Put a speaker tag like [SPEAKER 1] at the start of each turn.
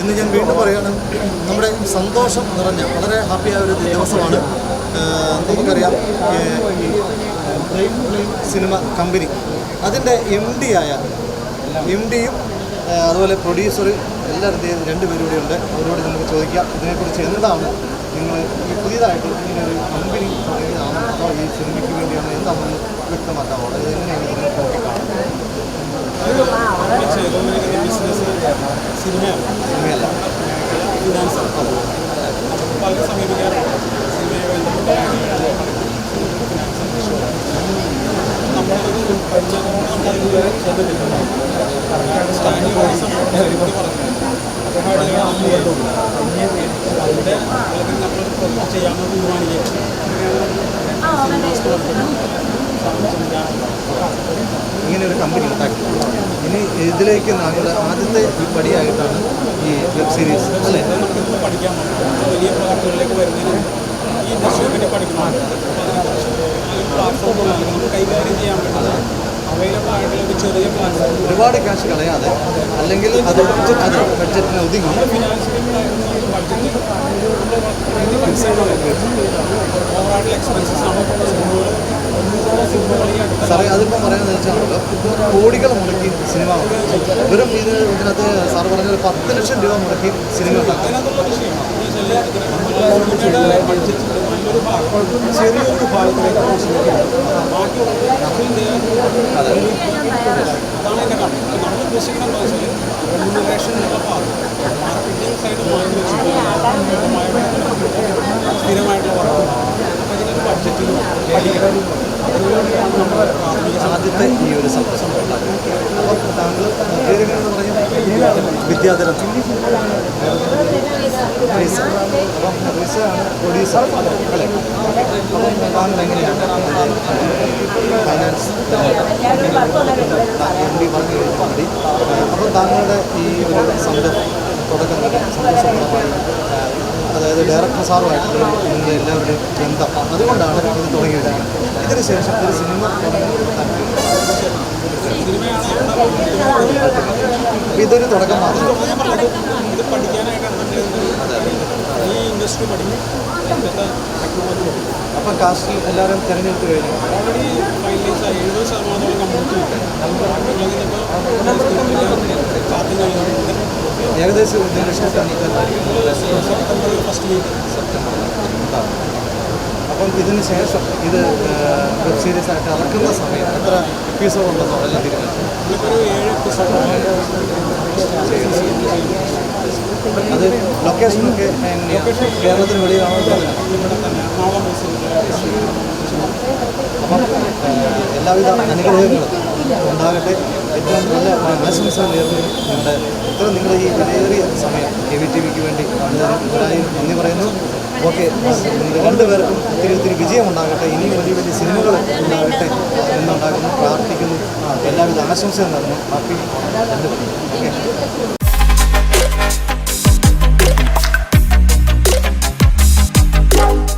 [SPEAKER 1] ഇന്ന് ഞാൻ വീണ്ടും പറയുകയാണ് നമ്മുടെ സന്തോഷം നിറഞ്ഞ വളരെ ഹാപ്പിയായ ഒരു ദിവസമാണ്. നമുക്കറിയാം സിനിമ കമ്പനി അതിന്റെ എം ഡി ആയ എം ഡിയും അതുപോലെ പ്രൊഡ്യൂസർ എല്ലാവരുടെയും രണ്ടുപേരും ഇവിടെ ഉണ്ട്. അവരോട് നമുക്ക് ചോദിക്കാം ഇതിനെക്കുറിച്ച് എന്താണ് നിങ്ങൾ ഈ പുതിയതായിട്ട് ഇങ്ങനെ ഒരു കമ്പനി തുടങ്ങിയതാണോ? അതോ ഈ സിനിമയ്ക്ക് വേണ്ടിയാണോ എന്താണെന്ന് വ്യക്തമാക്കാമോ അത് എങ്ങനെയാണ് ഇതിനെ നോക്കിക്കാണുന്നത്?
[SPEAKER 2] സിനിമയാണ്
[SPEAKER 1] ഇങ്ങനെ ഒരു കമ്പനി ഉണ്ടാക്കി. ഇനി ഇതിലേക്ക് നമ്മൾ ആദ്യത്തെ ഈ പടിയായിട്ടാണ് ഈ വെബ് സീരീസ് അല്ലേ?
[SPEAKER 2] പഠിക്കാൻ വലിയ പ്ലാറ്റ്ഫോമിലേക്ക് വരുന്നതിന് ഈ ഇൻഡസ്ട്രിയെ പറ്റി ഒരു പ്ലാറ്റ്ഫോമുകൾ കൈകാര്യം ചെയ്യാൻ പറ്റുന്നത്
[SPEAKER 1] ഒരുപാട് ക്യാഷ് കളയാതെ അല്ലെങ്കിൽ അത് അത് ബഡ്ജറ്റിന് ഒതുങ്ങി സാറേ അതിപ്പോൾ പറയാമെന്ന് വെച്ചാണല്ലോ ഇപ്പോൾ കോടികൾ മുടക്കി സിനിമ. വെറും ഇത് ഇതിനകത്ത് സാർ പറഞ്ഞ ഒരു പത്ത് ലക്ഷം രൂപ മുടക്കി സിനിമ ഉണ്ടാക്കി
[SPEAKER 2] ചെറിയൊരു വിഭാഗത്തിലേക്ക് കോൺസെൻട്രേറ്റ് ചെയ്യും ബാക്കിയുള്ളത്
[SPEAKER 1] അതെ
[SPEAKER 2] അതാണ് എന്റെ കാരണം നമ്മൾ ഉദ്ദേശിക്കുന്നത് എന്താ വെച്ചാൽ റെമ്യൂണറേഷൻ എന്നുള്ള ഭാഗം മാർക്കറ്റിംഗ് സൈഡ് മാറ്റി വെച്ചിട്ട് സ്ഥിരമായിട്ടുള്ള വർക്ക് അപ്പോൾ ഇതിനൊരു ബഡ്ജറ്റിൽ
[SPEAKER 1] ആദ്യത്തെ ഈ ഒരു സംരംഭം ഉണ്ടാക്കി. അപ്പം താങ്കൾ പേരെങ്ങനെയെന്ന് റീസയാണ് പ്രൊഡ്യൂസർ അല്ലേ? അപ്പം എങ്ങനെയാണ് ഫൈനാൻസ് എം ഡി പറഞ്ഞു മതി. അപ്പം താങ്കളുടെ ഈ ഒരു സംരംഭം തുടക്കം തന്നെ സന്തോഷപ്രദമായി അതായത് ഡയറക്ടർ സാറുമായിട്ടുള്ള നിങ്ങൾ എല്ലാവരുടെയും ബന്ധം അതുകൊണ്ടാണ് ഇത് തുടങ്ങിയിരിക്കുന്നത് ഇതിന് ശേഷം ഒരു സിനിമ ഇതൊരു തുടക്കം മാത്രം
[SPEAKER 2] ഞാൻ പറഞ്ഞത് ഇത് പഠിക്കാനായിട്ടാണ് നമ്മൾ ഇൻഡസ്ട്രി പഠിക്കും
[SPEAKER 1] അപ്പം കാസ്റ്റിൽ എല്ലാവരും തിരഞ്ഞെടുത്ത് കഴിഞ്ഞു.
[SPEAKER 2] ഓൾറെഡി ഫൈനലൈസ് ആയി. എഴുപത് ശതമാനത്തോളം കമ്മ്യൂണിറ്റി ചാർട്ടിങ് കഴിയുന്നുണ്ട്
[SPEAKER 1] ഏകദേശം എന്തായിരിക്കും
[SPEAKER 2] സെപ്റ്റംബർ ഫസ്റ്റ് വീക്ക്
[SPEAKER 1] സെപ്റ്റംബർ. അപ്പം ഇതിന് ശേഷം ഇത് വെബ് സീരീസ് ആയിട്ട് ഇറക്കുന്ന സമയം എത്ര എപ്പിസോഡ് ഉണ്ടെന്നോ അല്ലെങ്കിൽ തീരുമാനിച്ചു
[SPEAKER 2] ഒരു ഏഴ് എപ്പിസോഡ്
[SPEAKER 1] അത് എങ്ങനെയാണ് കേരളത്തിന് വെളിയിലാണോ അപ്പം എല്ലാവിധ അനുഗ്രഹങ്ങളും ഉണ്ടാകട്ടെ. ഏറ്റവും നല്ല ആശംസകൾ നേർന്നു നിങ്ങളുടെ ഇത്ര നിങ്ങൾ ഈ വിലയേറിയ സമയം കെ വി ടി വിക്ക് വേണ്ടി ഒരായിരം നന്ദി പറയുന്നു. ഓക്കെ നിങ്ങൾ രണ്ടുപേർക്കും ഒത്തിരി ഒത്തിരി വിജയം ഉണ്ടാകട്ടെ ഇനിയും വലിയ വലിയ സിനിമകൾ ഉണ്ടാകട്ടെ എന്നുണ്ടാകുന്നു. പ്രാർത്ഥിക്കുന്നു. എല്ലാവിധ ആശംസകൾ നേർന്നു. Happy okay.